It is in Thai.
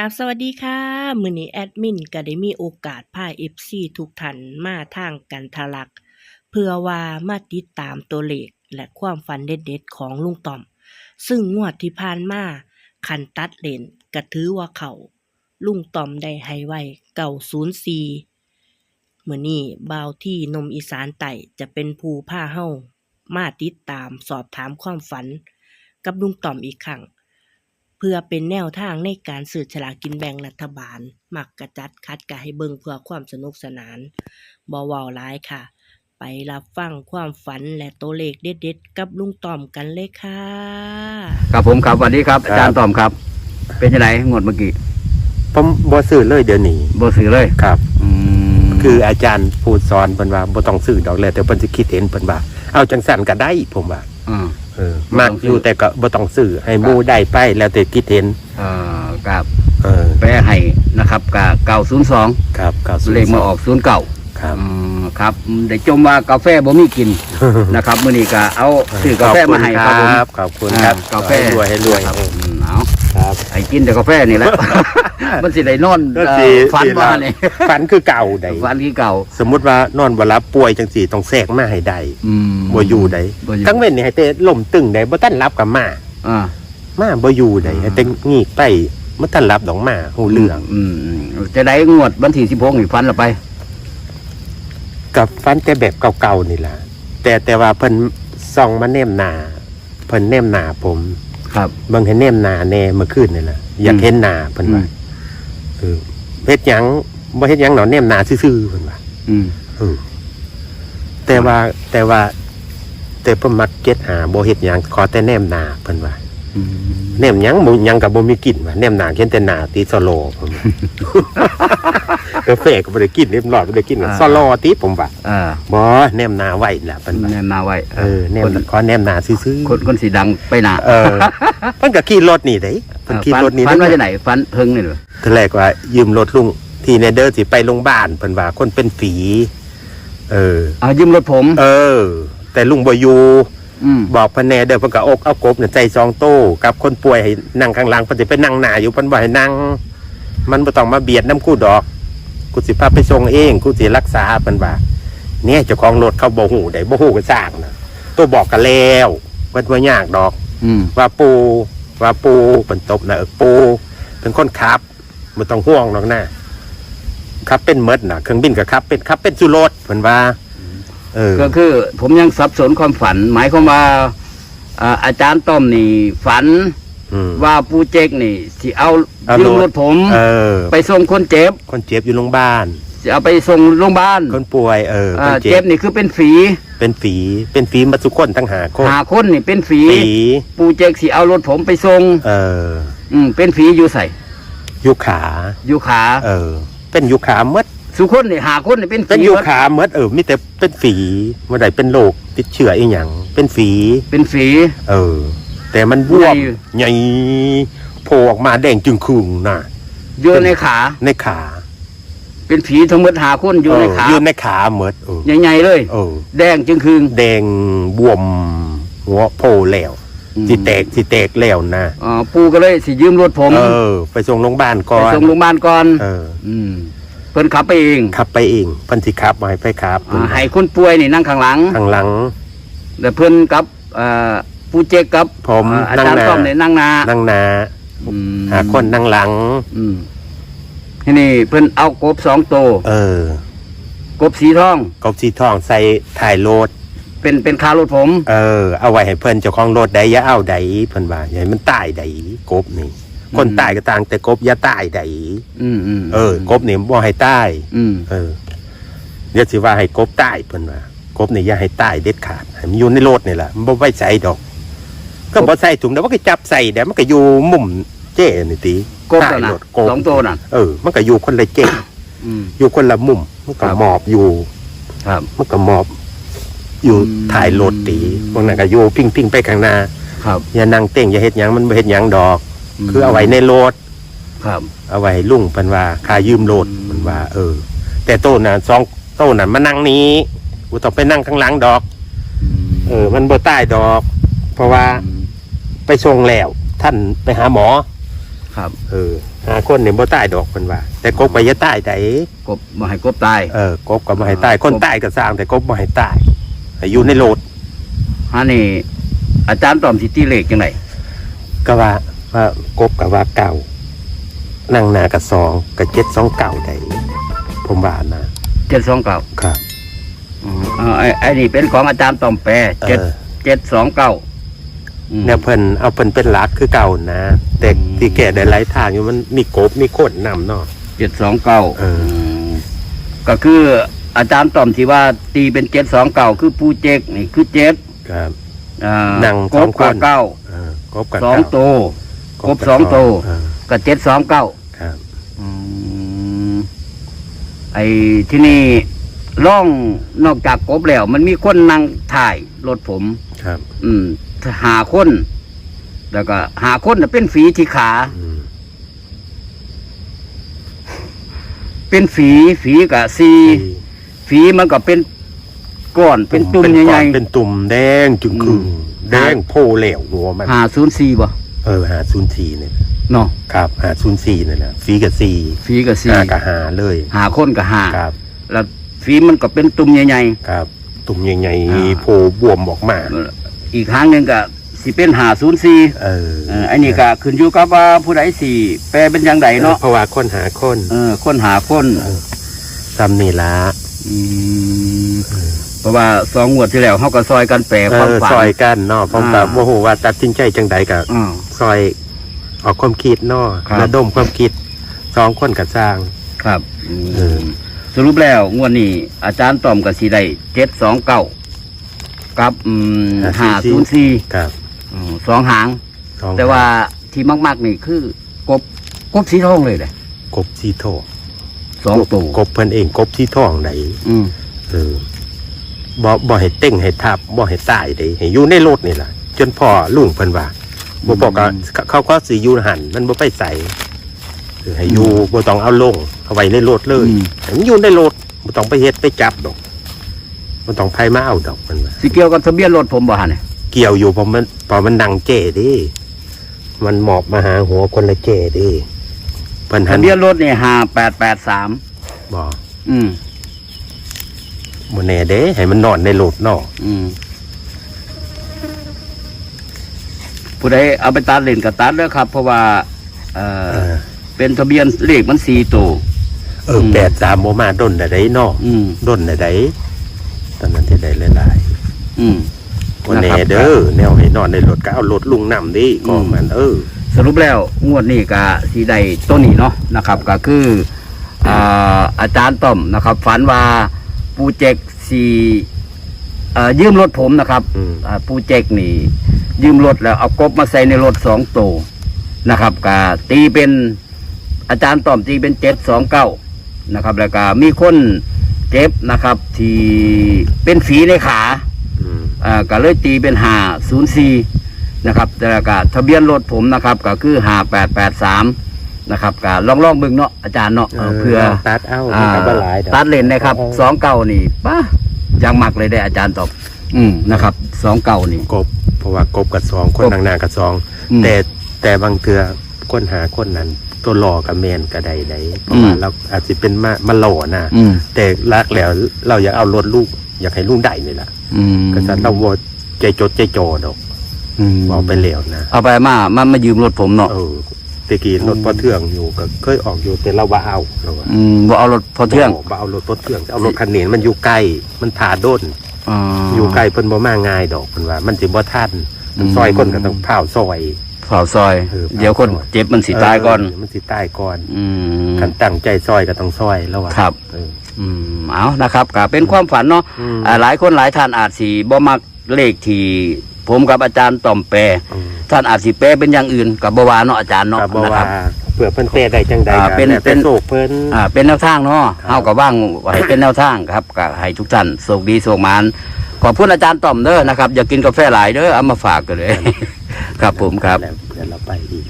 กราบสวัสดีค่ะ มือนี้แอดมินก็ได้มีโอกาสพา FC ทุกท่านมาทางกันทะลัก เพื่อว่ามาติดตามตัวเลขและความฝันเด็ดๆของลุงต่อม ซึ่งงวดที่ผ่านมาคันตัดเลนก็ถือว่าเขาลุงต่อมได้ให้ไว้เก่า04มื้อนี้บาวที่นมอีสานไต่จะเป็นผู้าเฮ้ามาติดตามสอบถามความฝัน กับลุงต่อมอีกครั้ง เพื่อเป็นแนวทางในการสืบฉลากกินแบ่งรัฐบาล มักกระจัดคัดกะให้เบิ่งเพื่อความสนุกสนานบ่เว้าหลายค่ะ ไปรับฟังความฝันและตัวเลขเด็ดๆกับลุงต่อมกันเลยค่ะ ครับผมครับสวัสดีครับครับอาจารย์ตอมครับ เป็นยังไงงวดเมื่อกี้ผมบ่ซื้อเลยเดี๋ยวนี้บ่ซื้อเลยครับ อืมคืออาจารย์พูดสอนเพิ่นว่าบ่ต้องซื้อดอกเลยแต่เพิ่นสิคิดเห็นเพิ่นว่าเอาจังสั่นก็ได้ผมว่าอ่า เออมักอยู่แต่ก็บ่ต้องซื้อให้หมู่ได้ไปแล้วแต่คิดเห็นเอ่อกับเออแปรให้นะครับกับเก่าศูนย์สองครับครับเลขมาออกศูนย์เก่าครับ ครับอืมได้จมว่ากาแฟบ่มีกินนะครับมื้อนี้ก็เอาซื้อกาแฟมาให้ครับผมขอบคุณครับอ่ากาแฟ ให้รวยให้รวยครับอืม เอาครับให้กินแต่กาแฟนี่แหละ มันสิได้นอนก็เอ่สิอฝันสิว่าละนี่ฝันคือเก่าได้ฝันที่เก่า สมมุติว่านอนบ่หลับป่วยจังซี่ต้องแทรกมาให้ได้อืมบ่อยู่ได้บ่อยู่ทั้งเว้นนี่ให้แต่ล่มตึงได้บ่ทันรับกับมาอ่า มาบ่อยู่ได้ให้แต่งีกไปบ่ทันรับดอกมาหูเรื่องอืมอืมจะได้งวดวันที่16นี่ฝันละไป กับฟันแต่แบบเก่าๆนี่ล่ะแต่แต่ว่าเพิ่นส่องมาแนมหนาเพิ่นแนมหนาผม ครับเบิ่งเห็นแนมหนาแน่เมื่อคืนนี่ล่ะอยากเห็นหนาเพิ่นว่าเออเฮ็ดหยังบ่เฮ็ดหยังหนอแนมหนาซื่อๆเพิ่นว่าอืมเออแต่ว่าแต่ว่า แต่เพิ่นมักเก็ตหาบ่เฮ็ดหยังขอแต่แนมหนาเพิ่นว่าอืมแนมหยังบ่หยังก็บ่มีกลิ่นว่าแนมหนาเห็นแต่หนาติดสโลเพิ่นว่า กาแฟก็บ่ได้กินเรียบร้อยบ่ได้กินกับสโลติผมว่าอ่าบ่แนมหนาไว้ล่ะเพิ่นว่าแนมนาไว้เออแนมคนขอแนมหนาซื่อคนคนสีดังไปหนาๆเออเพิ่นก็ขี่รถนี่เด้เพิ่นขี่รถนี่ฟันเด้ว่าจะไหนฟันเพิงนี่เหรอทีแรกว่า ยืมรถลุงที่เนเดอร์สิไปโรงพยาบาลเพิ่นว่าคนเป็นฝี เออ เอายืมรถผมเออ แต่ลุงบ่อยู่ อืมบอกเพิ่นแหน่เด้อเพิ่นก็อกเอากบเนี่ยใจซองโต้กับคนป่วยให้นั่งข้างหลังเพิ่นสิไปนั่งหน้าอยู่เพิ่นบ่ให้นั่ง มันบ่ต้องมาเบียดน้ำกูดอก กูสิพาไปส่งเองกูสิรักษาเพิ่นว่าเนี่ยเจ้าของรถเขาบ่ฮู้ได้บ่ฮู้ก็สร้างนะตัวบอกกันแล้วเพิ่นบ่ยากดอก อืมว่าปูว่าปูเป็นตบนะเออปูเป็นคนขับไม่ต้องห่วงหรอกนะขับเป็นเมดนะเครื่องบินกับขับ เป็นขับเป็นสุรถเหมือนว่า เออ ก็คือผมยังสับสนความฝัน หมายความว่าอ่าอาจารย์ต้อมนี่ฝันอืม ว่าปูเจกนี่สิเอาเอายืมรรถถผม เออ ไปส่งคนเจ็บคนเจ็บอยู่โรงพยาบาล สิเอาไปส่งโรงพยาบาลคนป่วย เออ อ่าคนเจ็เจ็บบนี่คือเป็นฝีเป็นฝี เป็นฝีมาสุกคนทั้งหาคนหาคนนี่เป็นฝีฝีปูเจกสิเอารถผมไปส่งเอออืมเป็นฝีอยู่ใส่ยุขา อยู่ขา เออ เป็นยุขาเมดสุคนนี่หาคนนี่เป็นเป็นฝียุหมดขาเมดเออมีแต่เป็นฝีเมื่อใดเป็นโรคติดเชื้ออีหยังเป็นฝี เป็นฝี เออ แต่มันบวมใหญ่ใหญ่โผล่ออกมาแดงจึงคืงน่ะอยู่ในขา ในขา เป็นผีทั้งหมดหาคนอยู่ในขาเอยู่ในขาเหมือดเออใหญ่ๆเลยเออแดงจึงคืงแดงบวม หัวโผล่แล้วสิแตกสิแตกแล้วนะอ๋อปูก็เลยสิยืมรถผมเออ ไปส่งโรงพยาบาลก่อไปนส่งโรงพยาบาลก่อนเออ อืมเพิ่นขับไปเองขับไปเองเพันธิขับมาให้ไปขับอ่าให้คนป่วยนี่นั่งข้างหลังข้างหลังแต่เพิ่นกับเอ่อ ปูเจกกับผมเอ่ออานั่งจารย์หน้าต้อมเนี่ยนั่งหนานั่งหนาอืมหาคนนั่งหลัง อืมทีนี่เพิ่นเอากบสองตัวเออ กบสีทอง กบสีทองใส่ถ่ายรถเป็นเป็นคารถผม เออ เอาไว้ให้เพิ่นเจ้าของรถได้อย่าเอาได้เพิ่นว่าอย่าให้มันตายได้กบนี่ คนตายก็ต่างแต่กบอย่าตายได้อืมอืมเออ กบนี่บ่ให้ตาย อืมเออเดี๋ยวสิว่าให้กบตายเพิ่นว่ากบนี่อย่าให้ตายเด็ดขาดให้มันอยู่ในรถนี่แหละมันบ่ไว้ใส่ดอก ก็บ่ใส่ถุงเดี๋ยวมันก็จับใส่เดี๋ยวมันก็อยู่มุมเจ้นี่ติกบแล้วนะใต้รถกบสองตัวน่ะเออ มันก็อยู่คนละเจ้อืมอยู่คนละมุมมันก็ครับหมอบอยู่ ครับมันก็หมอบ อยู่อืมถ่ายรถตีพวกนั้นก็อยู่พิงพิงๆไปข้างหน้าครับอย่านั่งเต้งอย่าเฮ็ดหยังมันบ่เฮ็ดหยังดอก คือเอาไว้ในรถครับ เอาไว้ให้ลุงเพิ่นว่าค่ายืมรถอืมเพิ่นว่า เออ แต่โต้น่ะสองโต้น่ะมานั่งนี้กูต้องไปนั่งข้างหลังดอก เออ มันบ่ตายดอก เพราะว่า ไปส่งแล้ว ท่านไปหาหมอคครับเออหาคนเนี่ยบ่ตายดอกเพิ่นว่า แต่กบก็อย่าตายได้กบบ่ให้กบตายเออกบก็บ่ให้ตายคนตายก็สร้างแต่กบบ่ให้ตายให้อยู่ในโลดฮะนี่ อาจารย์ตอมสิตีเลขจังไดก็ว่าว่ากบก็ว่าเก่านั่งหน้ากับสองกับเจ็ดสองเก่าได้ผมว่านะ729ครับอ๋อเอาไอ้ไอ้นี่เป็นของอาจารย์ตอมแปรเอเจ็ดอเจ็ดสองเก้าอืม เนี่ยเพิ่นเอาเพิ่นเป็นหลักคือเก่านะแต่อืมที่แก่ได้หลายทางอยู่มันมีกบมีโคดนำเนาะเจ็ดสองเก้าเออก็คืออาจารย์ตอมที่ว่าตีเป็นเจ็ดสองเก้าคือปูเจกนี่คือเจ็ดครับอ่านั่งกสอบงคนกับเก้าเออกบกับสองเก่าโตกบสองโตเออกับเจ็ดสองเก้าครับไอ้ที่นี่ร่องนอกจากกบแล้ว มันมีคนนั่งถ่ายรถผม ครับ อืม หาคน แล้วก็หาคนน่ะเป็นฝีที่ขา อืมเป็นฝีฝีกับซีฝีมันก็เป็นก้อนเป็นตุ่มก้ใหญ่อนเป็นตุ่มแดงจึงครึงอืมแดงโพเหลวหัวมันหาศูนย์สี่บ่เออหาศูนย์สี่เนี่ยเนาะครับหาศูนย์สี่เนี่ยนะฟีกับสี่ฝีกับซีหากับหาเลยหาคนกับหาครับแล้วฝีมันก็เป็นตุ่มใหญ่ ครับ ตุ่มใหญ่อ่า ๆโพบวมออกมา ๆ อีกครั้งหนึ่งก็สิเป็นหาศูนย์สี่เออเอออันนี้ก็ขึ้นอยู่กับว่าผู้ใดสี่แปลเป็นอย่างไรเนาะเพราะว่าคนหาคน เออคนหาคนซ้ำนี่ละมเพราะว่าสองงวดที่แล้วเขาก็ซอยกันแปลเอความอฝัน ซอยกันเนาะผมกับอ่า โมโหว่าตัดสินใจจังใดกับอ่าซอยออกความคิดเนาะครับ ระดมความคิดสองคนกับสร้าง ครับเออ สรุปแล้วงวดนี้อาจารย์ตอมกับสีได้เจ็ดสองเก้า กับหาศูนย์สี่ครับสองหาง สองแต่ว่าที่มาก ๆ นี่คือกบกบสีทองเลยเลยกบสีทองสองตัวกบเพิ่นเองกบสีทองไหนอืมเออบ่บ่ให้เต้งให้ทับบ่ให้ตายเด้ให้อยู่ในรถนี่ล่ะ จนพ่อลุงเพิ่นว่าบ่บอกก็เขาก็สิอยู่หันมันบ่ไปใส่เออให้อยู่บ่ต้องเอาลงเอาไว้ในรถเลยให้มันอยู่ในรถบ่ต้องไปเฮ็ดไปจับดอก บ่ต้องไผมาเอาดอกเพิ่นว่าสิเกี่ยวกับทะเบียนรถผมบ่ฮะเนี่ยเกี่ยวอยู่เพราะมันเพราะมันดังเจ้เดิมันหมอบมาหาหัวคนละเจ้เดิเพิ่นหัทะนเบียนรถนี่ห้าแปดแปดสามบ่อืมบ่แน่เด้ ให้มันนอนในรถเนาะอืมผู้ใดเอาไปตัดเล่นก็ตัดเลยครับ เพราะว่าเอ่อเออเป็นทะเบียนเลขมันสี่ตัว เอออืมแปดสามโมมาดนได้ได้เนาะอืมดนได้ได้ ตอนนั้นที่ได้หลายอืมๆวันแน่นะครับเด้อแนวให้นอนในรถก็เอารถลุงนำดิก็อืมมันเออ สรุปแล้วงวดนี้ก็สีใดต้นนี้เนาะนะครับ ก็คืออ่าอาจารย์ต้อมนะครับ ฝันว่าปูเจกสีเอ่อยืมรถผมนะครับอืมอ่าปูเจกนี่ ยืมรถแล้วเอากบมาใส่ในรถสองตัวนะครับก็ตีเป็นอาจารย์ต้อมตีเป็นเจ็ดสองเก้านะครับ แล้วก็มีคน เจ็บนะครับ ที่เป็นฝีในขาอืมอ่าก็เลยตีเป็นหาศูนย์สี่นะครับแล้วก็ทะเบียนรถผมนะครับ ก็คือหาแปดแปดสามนะครับก็ลองลองๆเบิ่งเนาะอาจารย์เนาะเออเพื่อตัดเอาอ่าตัดบ่หลายดอกตัดเลนนะครับสองเก่านี่ป้ายังมักเลยได้อาจารย์ตอบอืมนะครับสองเก่านี่กบ เพราะว่ากบกับสองคนกบนางนากับสองอืมแต่แต่บางเทือคนหาคนนั้น ตัวหล่อกับแมนก็ได้ได้เพราะว่าอืมเราอาจจะเป็นมามาหล่อนะอืม แต่รักแล้วเราอยากเอารถลูก อยากให้ลูกได้นี่แหละอืมก็จะเราว่าใจจดใจจอดอกอืมบอกไปแล้วนะเอาไปมามันมายืมรถผมเนาะเออตะกี้รถพอเทืองอยู่ก็เคยออกอยู่แต่เราว่าเอาเราว่าอืมบ่เอารถพอเที่ยงบ่เอารถพอเทืองจะเอารถคันนี้มันอยู่ใกล้มันผ่าด้นอ่าอยู่ใกล้เพิ่นบ่มาง่ายดอกเพิ่นว่า มันสิบ่ทันอืม ซอยคนก็ต้องเผาซอย เผาซอยเออเดี๋ยวคนเผาซอยเจ็บมันสิตายก่อน เมันสิตายก่อน อืมคันตั้งใจซอยก็ต้องซอยแล้วว่าครับ เออ อืมเอานะครับก็เป็นความฝันเนาะอืม อ่าหลายคนหลายท่านอาจสิบ่มักเลขที่ผมกับอาจารย์ต่อมแปลอืมท่านอาจสิแปลเป็นอย่างอื่นกับบ่ว่าเนาะอาจารย์เนาะก็บ่นะคว่ารับ เผื่อเพิ่นแปลได้จังใดอ่าก็เป็นแล้วเป็แต่นโศกเพิ่น อ่าเป็นแนวทางเนาะครับเฮาก็ว่างให้เป็นแนวทางครับก็ให้ทุกท่านโชคดีโชคหมานขอบคุณอาจารย์ต่อมเด้อนะครับ อย่ากินกาแฟหลายเด้อเอามาฝากกันเลย ครับผมครับ แล้วเดี๋ยวเราไปอีก